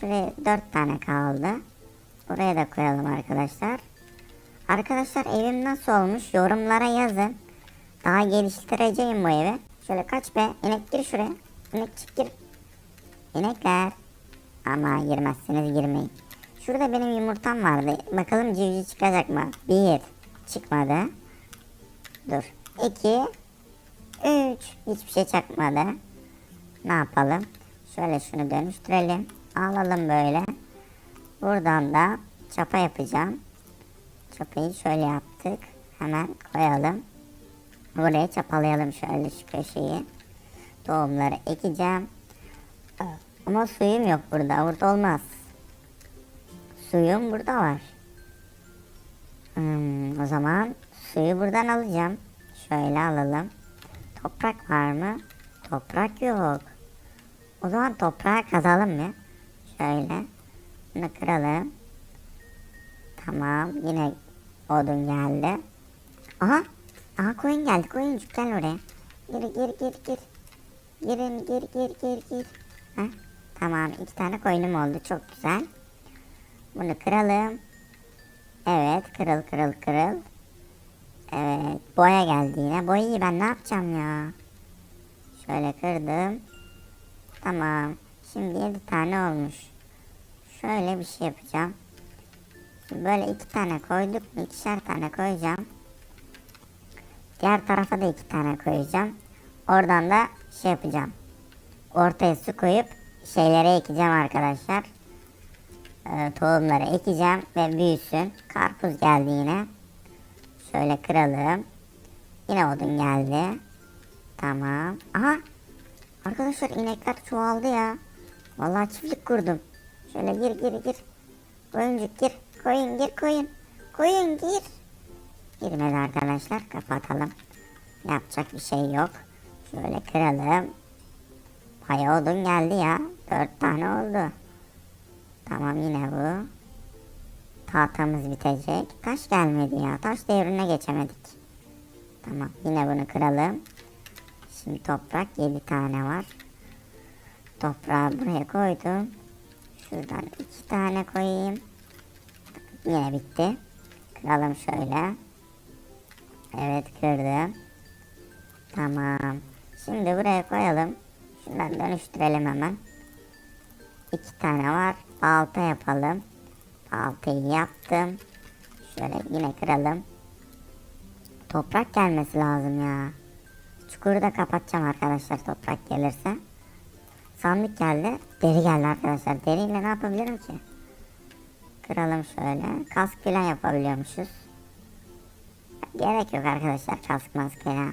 Şuraya 4 tane kaldı. Buraya da koyalım arkadaşlar. Arkadaşlar evim nasıl olmuş yorumlara yazın. Daha geliştireceğim bu evi. Şöyle kaç be inek gir şuraya. İnek gir. İnekler. Ama girmezseniz girmeyin. Şurada benim yumurtam vardı. Bakalım civciv çıkacak mı? Bir. Çıkmadı. Dur. İki. Üç. Hiçbir şey çıkmadı. Ne yapalım? Şöyle şunu dönüştürelim. Alalım böyle. Buradan da çapa yapacağım. Çapayı şöyle yaptık. Hemen koyalım. Buraya çapalayalım şöyle şu köşeyi. Tohumları ekeceğim. Ama suyum yok burada. Burada olmaz. Suyum burada var. Hmm, o zaman suyu buradan alacağım. Şöyle alalım. Toprak var mı? Toprak yok. O zaman toprağı kazalım mı? Şöyle. Bunu kıralım. Tamam. Yine odun geldi. Aha. Aha koyun geldi. Koyuncuk gel oraya. Gir gir gir gir. Girin gir gir gir gir. Heh. Tamam. iki tane koyunum oldu. Çok güzel. Bunu kıralım. Evet. Kırıl kırıl kırıl. Evet. Boya geldi yine. Boyayı ben ne yapacağım ya? Şöyle kırdım. Tamam. Şimdi 7 tane olmuş. Şöyle bir şey yapacağım. Şimdi böyle iki tane koyduk mu? İkişer tane koyacağım. Diğer tarafa da iki tane koyacağım. Oradan da şey yapacağım. Ortaya su koyup şeylere ekeceğim arkadaşlar. Ee, tohumları ekeceğim ve büyüsün. Karpuz geldi yine. Şöyle kıralım. Yine odun geldi. Tamam. Aha. Arkadaşlar inekler çoğaldı ya. Vallahi çiftlik kurdum. Şöyle gir gir gir. Koyuncuk gir. Koyun gir koyun. Koyun gir. Girmedi arkadaşlar. Kapatalım. Yapacak bir şey yok. Şöyle kıralım. Bayağı odun geldi ya. Dört tane oldu. Tamam yine bu. Tahtamız bitecek. Taş gelmedi ya. Taş devrine geçemedik. Tamam yine bunu kıralım. Şimdi toprak 7 tane var. Toprağı buraya koydum. Şuradan 2 tane koyayım. Yine bitti. Kıralım şöyle. Evet kırdım. Tamam. Şimdi buraya koyalım. Şundan dönüştürelim hemen. 2 tane var. Balta yapalım. Baltayı yaptım. Şöyle yine kıralım. Toprak gelmesi lazım ya. Çukuru da kapatacağım arkadaşlar toprak gelirse. Sandık geldi. Deri geldi arkadaşlar. Deriyle ne yapabilirim ki? Kıralım şöyle. Kask falan yapabiliyormuşuz. Gerek yok arkadaşlar kask maskeye.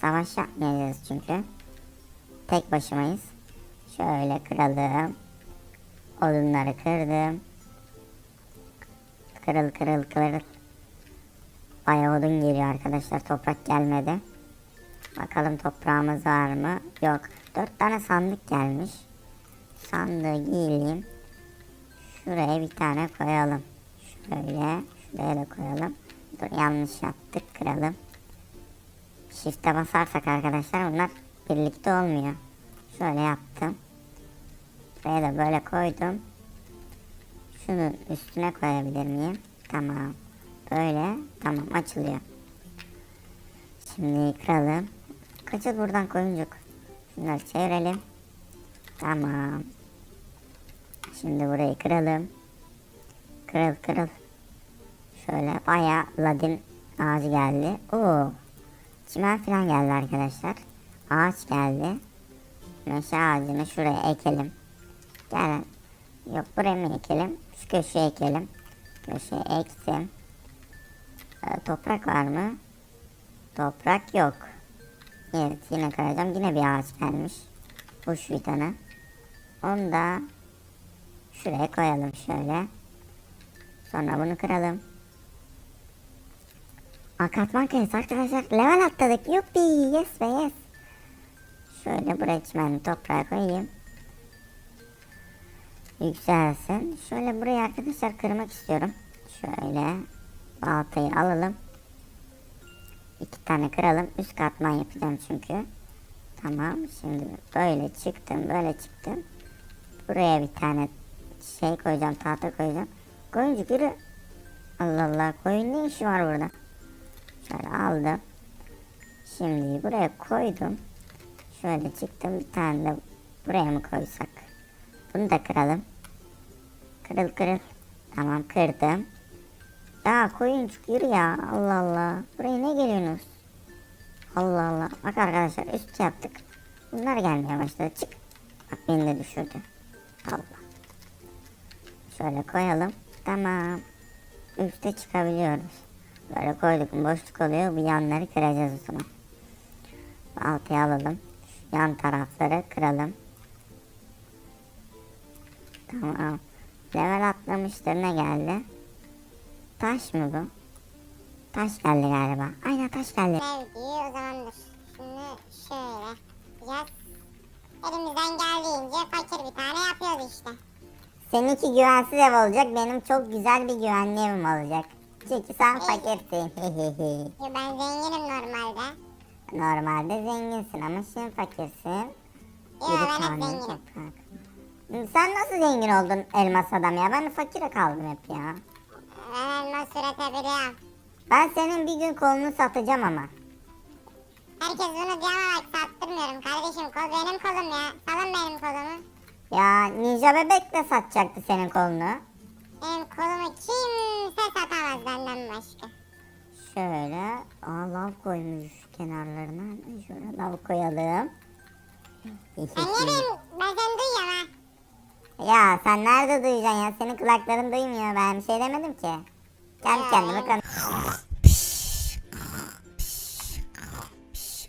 Savaş yapmayacağız çünkü. Tek başımayız. Şöyle kıralım. Odunları kırdım. Kırıl kırıl kırıl. Bayağı odun geliyor arkadaşlar. Toprak gelmedi. Bakalım toprağımız var mı? Yok. Dört tane sandık gelmiş. Sandığı giyeyim. Şuraya bir tane koyalım. Şöyle. Şuraya da koyalım. Dur yanlış yaptık. Kıralım. Shift'e basarsak arkadaşlar bunlar birlikte olmuyor. Şöyle yaptım. Buraya da böyle koydum. Şunun üstüne koyabilir miyim? Tamam. Böyle. Tamam açılıyor. Şimdi kıralım. Kaçıl buradan koyuncuk. Şunları çevirelim. Tamam. Şimdi burayı kıralım. Kırıl kırıl. Şöyle baya ladin ağacı geldi. Oo. Çimen falan geldi arkadaşlar. Ağaç geldi. Meşe ağacını şuraya ekelim. Gel. Yok buraya mı ekelim? Şu köşeye ekelim. Köşeye ektim. Ee, toprak var mı? Toprak yok. Evet yine kıracağım. Yine bir ağaç gelmiş. Bir tane. Onu da şuraya koyalım şöyle. Sonra bunu kıralım. Aa, katman kayası arkadaşlar. Level atladık. Yuppi. Yes be yes. Şöyle buraya çimenli toprağa koyayım. Yükselsin. Şöyle burayı arkadaşlar kırmak istiyorum. Şöyle baltayı alalım. İki tane kıralım. Üst katman yapacağım çünkü. Tamam. Şimdi böyle çıktım. Böyle çıktım. Buraya bir tane şey koyacağım, tahta koyacağım. Koyuncuk yürü. Allah Allah, koyun ne işi var burada? Şöyle aldım. Şimdi buraya koydum. Şöyle çıktım bir tane de buraya mı koysak? Bunu da kıralım. Kırıl kırıl. Tamam kırdım. Ya koyuncuk yürü ya. Allah Allah. Buraya ne geliyorsunuz? Allah Allah. Bak arkadaşlar üst yaptık. Bunlar gelmeye başladı. Çık. Bak beni de düşürdü. Allah. Şöyle koyalım. Tamam. Üste çıkabiliyoruz. Böyle koyduk boşluk oluyor. Bu yanları kıracağız o zaman. Altıya alalım. Yan tarafları kıralım. Tamam. Level atlamıştır. Ne geldi? Taş mı bu? Taş geldi galiba. Aynen taş geldi. Sevgiyi o zamandır. Şimdi şöyle yapacağız. Elimizden geldiğince fakir bir tane yapıyoruz işte. Seninki güvensiz ev olacak. Benim çok güzel bir güvenli evim olacak. Çünkü sen fakirsin. Yo, ben zenginim normalde. Normalde zenginsin ama şimdi fakirsin. Yo Yedi ben hep zenginim. toprak. Sen nasıl zengin oldun elmas adam ya? Ben fakire kaldım hep ya. Ben senin bir gün kolunu satacağım ama. Herkes bunu diyor ama bak sattırmıyorum kardeşim. Kol benim kolum ya. Salın benim kolumu. Ya Ninja Bebek de satacaktı senin kolunu. Benim kolumu kimse satamaz benden başka. Şöyle aa lav koymuş kenarlarına. Şöyle lav koyalım. Ben niye benim, ben seni duyuyorum ha. Ya sen nerede duyacaksın ya? Senin kulakların duymuyor. Ben bir şey demedim ki. Kendi kendime kan...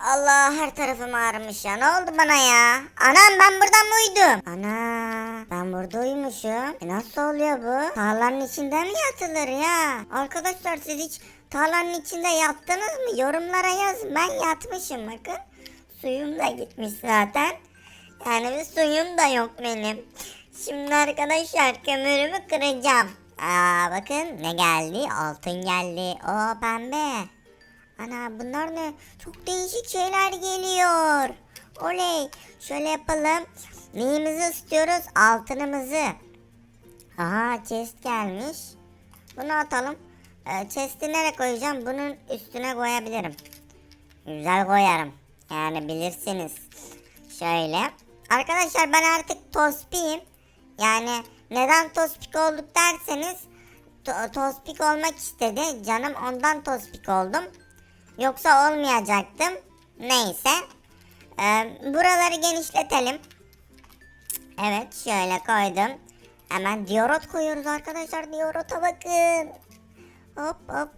Allah her tarafım ağrımış ya. Ne oldu bana ya? Anam ben burada mı uyudum? Ana ben burada uyumuşum. E nasıl oluyor bu? Tarlanın içinde mi yatılır ya? Arkadaşlar siz hiç tarlanın içinde yattınız mı? Yorumlara yazın. Ben yatmışım bakın. Suyum da gitmiş zaten. Yani bir suyum da yok benim. Şimdi arkadaşlar kömürümü kıracağım. Aa bakın ne geldi? Altın geldi. O pembe. Ana bunlar ne? Çok değişik şeyler geliyor. Oley. Şöyle yapalım. Neyimizi istiyoruz? Altınımızı. Aha chest gelmiş. Bunu atalım. Ee, chest'i nereye koyacağım? Bunun üstüne koyabilirim. Güzel koyarım. Yani bilirsiniz. Şöyle. Arkadaşlar ben artık tospiyim. Yani neden tospik olduk derseniz to- tospik olmak istedi. Canım ondan tospik oldum. Yoksa olmayacaktım. Neyse. Ee, buraları genişletelim. Evet şöyle koydum. Hemen diorot koyuyoruz arkadaşlar. Diorota bakın. Hop hop.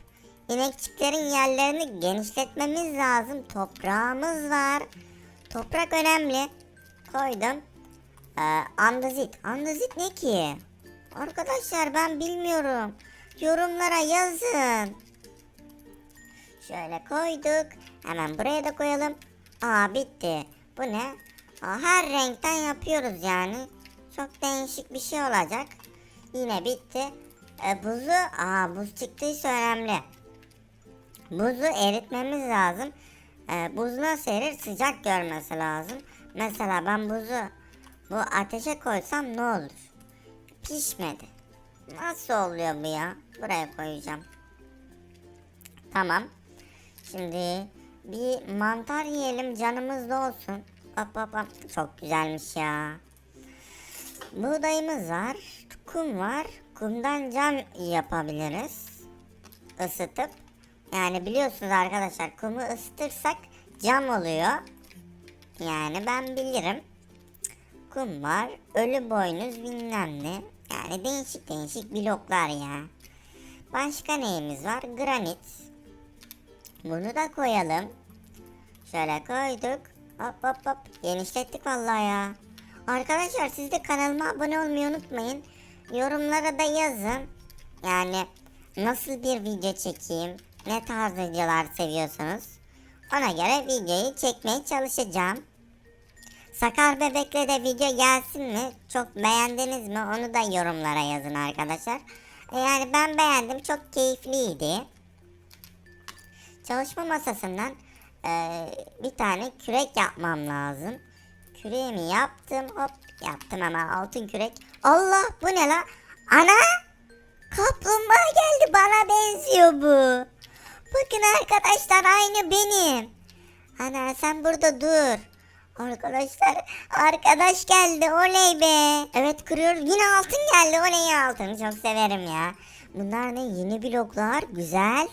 İnekçiklerin yerlerini genişletmemiz lazım. Toprağımız var. Toprak önemli. Koydum. Ee, andezit. Andezit ne ki? Arkadaşlar ben bilmiyorum. Yorumlara yazın. Şöyle koyduk. Hemen buraya da koyalım. Aa bitti. Bu ne? Aa, her renkten yapıyoruz yani. Çok değişik bir şey olacak. Yine bitti. E, buzu, aa buz çıktıysa önemli. Buzu eritmemiz lazım. E, buz nasıl erir? Sıcak görmesi lazım. Mesela ben buzu bu ateşe koysam ne olur? Pişmedi. Nasıl oluyor bu ya? Buraya koyacağım. Tamam. Şimdi bir mantar yiyelim canımız da olsun. Hop hop hop. Çok güzelmiş ya. Buğdayımız var. Kum var. Kumdan cam yapabiliriz. Isıtıp. Yani biliyorsunuz arkadaşlar kumu ısıtırsak cam oluyor. Yani ben bilirim. Kum var. Ölü boynuz bilmem ne. Yani değişik değişik bloklar ya. Başka neyimiz var? Granit. Bunu da koyalım. Şöyle koyduk. Hop hop hop. Genişlettik vallahi ya. Arkadaşlar siz de kanalıma abone olmayı unutmayın. Yorumlara da yazın. Yani nasıl bir video çekeyim? Ne tarz videolar seviyorsunuz? Ona göre videoyu çekmeye çalışacağım. Sakar Bebek'le de video gelsin mi? Çok beğendiniz mi? Onu da yorumlara yazın arkadaşlar. E, Yani ben beğendim. Çok keyifliydi. Çalışma masasından e, bir tane kürek yapmam lazım. Küreğimi yaptım. Hop yaptım hemen altın kürek. Allah bu ne la? Ana! Kaplumbağa geldi bana benziyor bu. Bakın arkadaşlar aynı benim. Ana sen burada dur. Arkadaşlar arkadaş geldi oley be. Evet kırıyoruz yine altın geldi oley altın çok severim ya. Bunlar ne yeni bloklar güzel.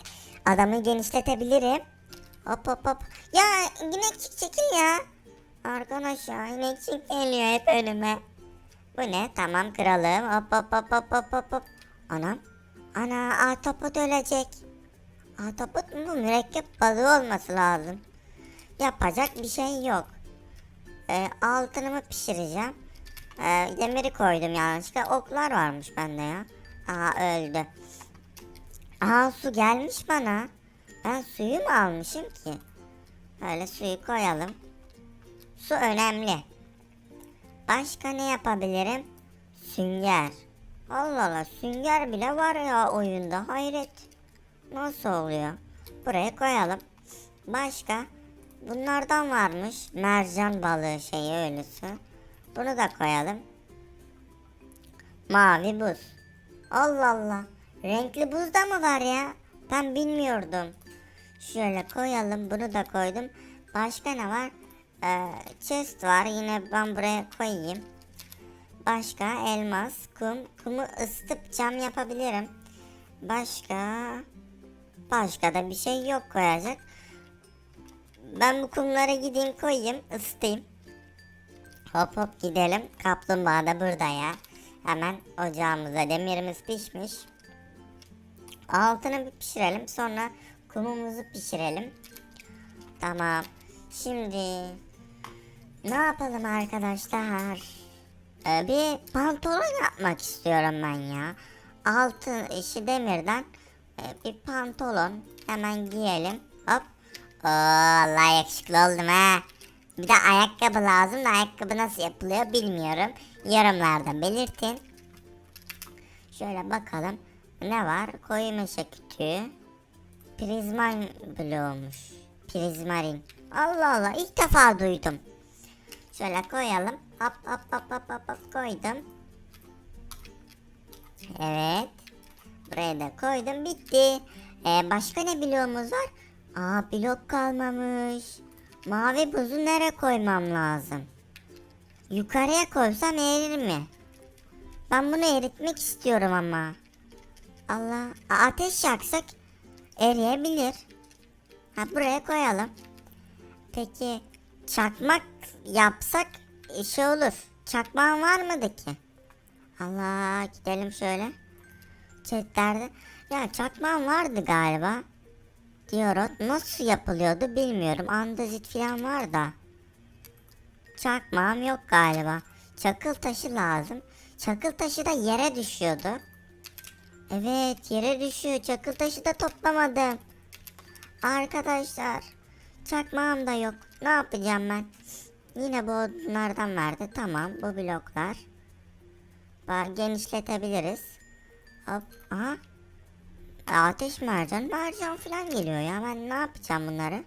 Adamı genişletebilirim. Hop hop hop. Ya inekçik çekil ya. Arkadaş ya inekçik geliyor hep önüme. Bu ne? Tamam kıralım. Hop hop hop hop hop hop hop. Anam. Ana ahtapot ölecek. Ahtapot mu? Mürekkep balığı olması lazım. Yapacak bir şey yok. Ee, altınımı pişireceğim. Ee, demiri koydum yanlışlıkla. Oklar varmış bende ya. Aha öldü. Aha su gelmiş bana. Ben suyu mu almışım ki? Böyle suyu koyalım. Su önemli. Başka ne yapabilirim? Sünger. Allah Allah sünger bile var ya oyunda hayret. Nasıl oluyor? Buraya koyalım. Başka? Bunlardan varmış. Mercan balığı şeyi ölüsü. Bunu da koyalım. Mavi buz. Allah Allah. Renkli buz da mı var ya? Ben bilmiyordum. Şöyle koyalım. Bunu da koydum. Başka ne var? Ee, chest var. Yine ben buraya koyayım. Başka elmas, kum. Kumu ısıtıp cam yapabilirim. Başka? Başka da bir şey yok koyacak. Ben bu kumlara gideyim koyayım ısıtayım. Hop hop gidelim. Kaplumbağa da burada ya. Hemen ocağımıza demirimiz pişmiş. Altını bir pişirelim. Sonra kumumuzu pişirelim. Tamam. Şimdi ne yapalım arkadaşlar? Ee, bir pantolon yapmak istiyorum ben ya. Altı işi demirden e, bir pantolon hemen giyelim. Hop. Oo, Allah yakışıklı oldum ha. Bir de ayakkabı lazım da ayakkabı nasıl yapılıyor bilmiyorum. Yorumlarda belirtin. Şöyle bakalım. Ne var? Koyu meşe kütüğü. Prizman bloğumuş. Prizmarin. Allah Allah ilk defa duydum. Şöyle koyalım. Hop hop hop hop hop, hop koydum. Evet. Buraya da koydum bitti. Ee, başka ne bloğumuz var? Aa blok kalmamış. Mavi buzu nereye koymam lazım? Yukarıya koysam erir mi? Ben bunu eritmek istiyorum ama. Allah. Ateş yaksak eriyebilir. Ha buraya koyalım. Peki çakmak yapsak şey olur. Çakmağın var mıydı ki? Allah gidelim şöyle. Chatlerde. Ya çakmağın vardı galiba. Diyorot nasıl yapılıyordu bilmiyorum. Andazit falan var da. Çakmağım yok galiba. Çakıl taşı lazım. Çakıl taşı da yere düşüyordu. Evet yere düşüyor. Çakıl taşı da toplamadım. Arkadaşlar. Çakmağım da yok. Ne yapacağım ben? Yine bu odunlardan verdi. Tamam bu bloklar. Genişletebiliriz. Hop. Aha. Ateş mercan mercan falan geliyor ya. Ben ne yapacağım bunları?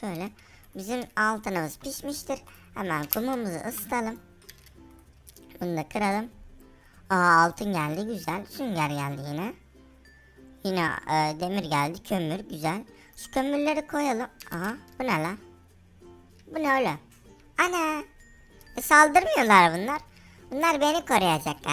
Şöyle. Bizim altınımız pişmiştir. Hemen kumumuzu ısıtalım. Bunu da kıralım. Aa altın geldi güzel. Sünger geldi yine. Yine e, demir geldi. Kömür güzel. Şu kömürleri koyalım. Aha bu ne lan? Bu ne öyle? Ana. E, saldırmıyorlar bunlar. Bunlar beni koruyacak galiba.